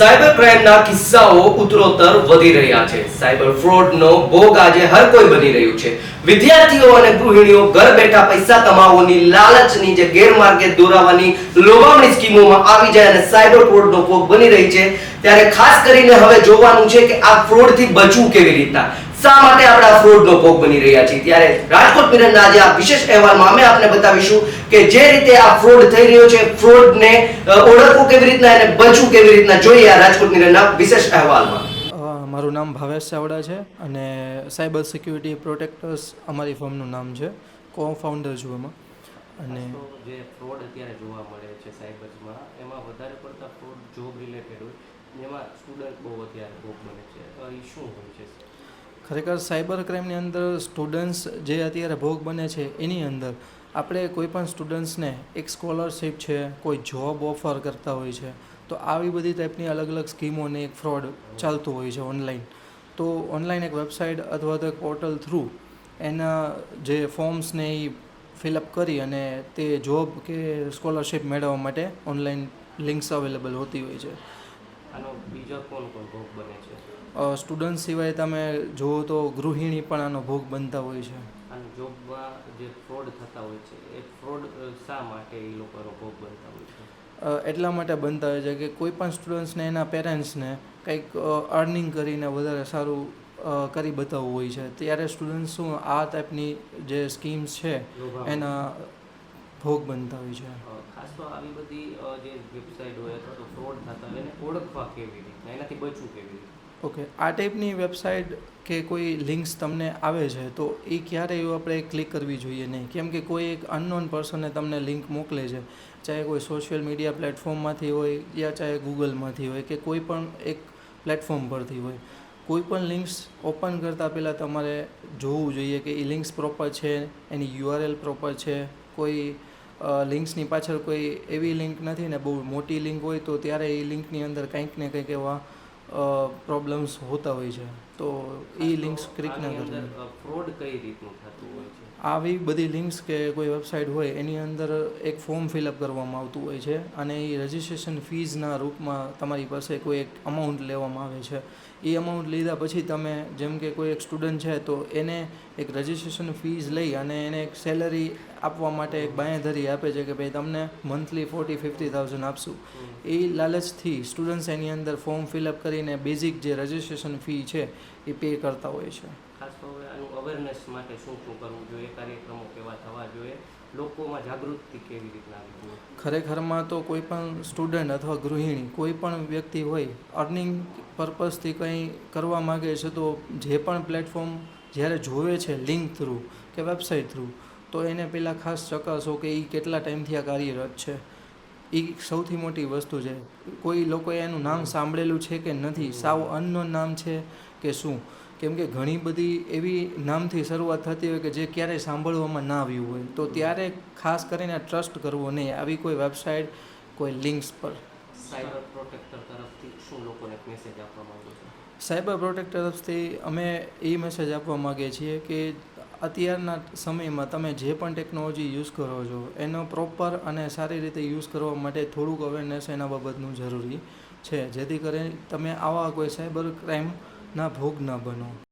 Cyber ક્રાઇમના કિસ્સાઓ ઉત્તરોત્તર વધી રહ્યા છે. સાયબર ફ્રોડનો ભોગ આજે હર કોઈ બની રહ્યું છે. વિદ્યાર્થીઓ અને ગૃહિણીઓ ઘર બેઠા પૈસા કમાવવાની લાલચની જે ગેરમાર્ગે દોરાવાની લોભામણી સ્કીમોમાં આવી જાય અને સાયબર ફ્રોડનો ભોગ બની રહી છે. ત્યારે ખાસ કરીને હવે જોવાનું છે કે આ ફ્રોડથી બચવું કેવી રીતના? શા માટે આપણે આ ફ્રોડનો ભોગ બની રહ્યા છીએ? ત્યારે રાજકોટ મિરરના આજે આ વિશેષ અહેવાલમાં અમે આપને બતાવીશું કે જે રીતે આ ફ્રોડ થઈ રહ્યો છે ફ્રોડને ઓળખવું કેવી રીતના અને બચવું કેવી રીતના જોઈએ આ રાજકોટ મિરરના વિશેષ અહેવાલમાં. મારું નામ ભાવેશ ચાવડા છે અને સાયબર સિક્યુરિટી પ્રોટેક્ટર્સ અમારી ફર્મનું નામ છે કો ફાઉન્ડર છું એમાં. અને જે ફ્રોડ અત્યારે જોવા મળે છે સાયબર્સમાં એમાં વધારે પડતા ફ્રોડ જોબ રિલેટેડ હોય જેમાં સ્ટુડન્ટ બહુ અત્યારે ભોગ બને છે. એ શું હોય છે? ખરેખર સાયબર ક્રાઇમની અંદર સ્ટુડન્ટ્સ જે અત્યારે ભોગ બને છે, એની અંદર આપણે કોઈ પણ સ્ટુડન્ટ્સને એક સ્કોલરશિપ છે, કોઈ જોબ ઓફર કરતા હોય છે, તો આવી બધી ટાઈપની અલગ અલગ સ્કીમોને એક ફ્રોડ ચાલતું હોય છે ઓનલાઈન. તો ઓનલાઈન એક વેબસાઇટ અથવા તો એક પોર્ટલ થ્રુ એના જે ફોર્મ્સને એ ફિલઅપ કરી અને તે જોબ કે સ્કોલરશિપ મેળવવા માટે ઓનલાઈન લિંક્સ અવેલેબલ હોતી હોય છે. બીજા કોણ કોણ ભોગ બને છે? સ્ટુડન્ટ સિવાય તમે જુઓ તો ગૃહિણી પણ આનો ભોગ બનતા હોય છે. અને જોબમાં જે ફ્રોડ થતા હોય છે એ ફ્રોડ શા માટે એ લોકોનો ભોગ બનતા હોય છે? એટલા માટે બનતા હોય છે કે કોઈ પણ સ્ટુડન્ટ્સને એના પેરેન્ટ્સને કંઈક અર્નિંગ કરીને વધારે સારું કરી બતાવવું હોય છે. ત્યારે સ્ટુડન્ટ શું આ ટાઈપની જે સ્કીમ્સ છે એના ભોગ બનતા હોય છે. ખાસ તો આવી બધી જે વેબસાઇટ હોય અથવા તો ફ્રોડ થતા હોય એને ઓળખવા કેવી રીતે એનાથી બચવું કેવી રીતે ઓકે, આ ટાઈપની વેબસાઇટ કે કોઈ લિંક્સ તમને આવે છે, તો એ ક્યારેય આપણે ક્લિક કરવી જોઈએ નહીં? કેમ કે કોઈ એક અનનોન પર્સને તમને લિંક મોકલે છે, ચાહે કોઈ સોશિયલ મીડિયા પ્લેટફોર્મમાંથી હોય યા ચાહે ગૂગલમાંથી હોય કે કોઈ પણ એક પ્લેટફોર્મ પરથી હોય. કોઈ પણ લિંક્સ ઓપન કરતાં પહેલાં તમારે જોવું જોઈએ કે એ લિંક્સ પ્રોપર છે, એની યુઆરએલ પ્રોપર છે, કોઈ લિંક્સની પાછળ કોઈ એવી લિંક નથી ને બહુ મોટી લિંક હોય તો ત્યારે એ લિંકની અંદર કંઈક ને કંઈક એવા પ્રોબ્લેમ્સ હોતા હોય છે. તો એ લિંક્સ ક્લિક ના આની ફ્રોડ કઈ રીતનું થતું હોય છે? આવી બધી લિંક્સ કે કોઈ વેબસાઇટ હોય એની અંદર એક ફોર્મ ફિલઅપ કરવામાં આવતું હોય છે અને એ રજિસ્ટ્રેશન ફીઝના રૂપમાં તમારી પાસે કોઈ એક અમાઉન્ટ લેવામાં આવે છે. એ અમાઉન્ટ લીધા પછી તમે જેમ કે કોઈ એક સ્ટુડન્ટ છે તો એને એક રજિસ્ટ્રેશન ફીઝ લઈ અને એને એક સેલરી આપવા માટે એક બાંયધરી આપે છે કે ભાઈ તમને મંથલી ફોર્ટી ફિફ્ટી થાઉઝન્ડ આપશું. એ લાલચથી સ્ટુડન્ટ્સ એની અંદર ફોર્મ ફિલઅપ કરીને બેઝિક જે રજિસ્ટ્રેશન ફી છે એ પે કરતા હોય છે. આનું અવેરનેસ માટે શું શું કરવું જોઈએ, કાર્યક્રમો કેવા થવા જોઈએ, લોકોમાં જાગૃતિ કેવી રીતના ખરેખરમાં તો કોઈ પણ સ્ટુડન્ટ અથવા ગૃહિણી, કોઈ પણ વ્યક્તિ હોય અર્નિંગ પર્પઝથી કંઈ કરવા માગે છે, તો જે પણ પ્લેટફોર્મ જ્યારે જોવે છે લિંક થ્રુ કે વેબસાઇટ થ્રુ તો એને પહેલાં ખાસ ચકાસો કે એ કેટલા ટાઈમથી આ કાર્યરત છે. એ સૌથી મોટી વસ્તુ છે. કોઈ લોકોએ એનું નામ સાંભળેલું છે કે નથી? સાવ અનનોન નામ છે કે શું? કેમ કે ઘણી બધી એવી નામથી શરૂઆત થતી હોય કે જે ક્યારેય સાંભળવામાં ના આવ્યું હોય. તો ત્યારે ખાસ કરીને ટ્રસ્ટ કરવો નહીં. આવી કોઈ વેબસાઇટ કોઈ લિંક્સ પર. સાયબર પ્રોટેક્ટર તરફથી શું લોકોને મેસેજ આપવા માંગો છો? સાયબર પ્રોટેક્ટર તરફથી અમે એ મેસેજ આપવા માગીએ છીએ કે અત્યારના સમયમાં તમે જે પણ ટેકનોલોજી યુઝ કરો છો એનો પ્રોપર અને સારી રીતે યુઝ કરવા માટે થોડુંક અવેરનેસ એના બાબતનું જરૂરી છે. જેથી કરીને તમે આવા કોઈ સાયબર ક્રાઇમના ભોગ ન બનો.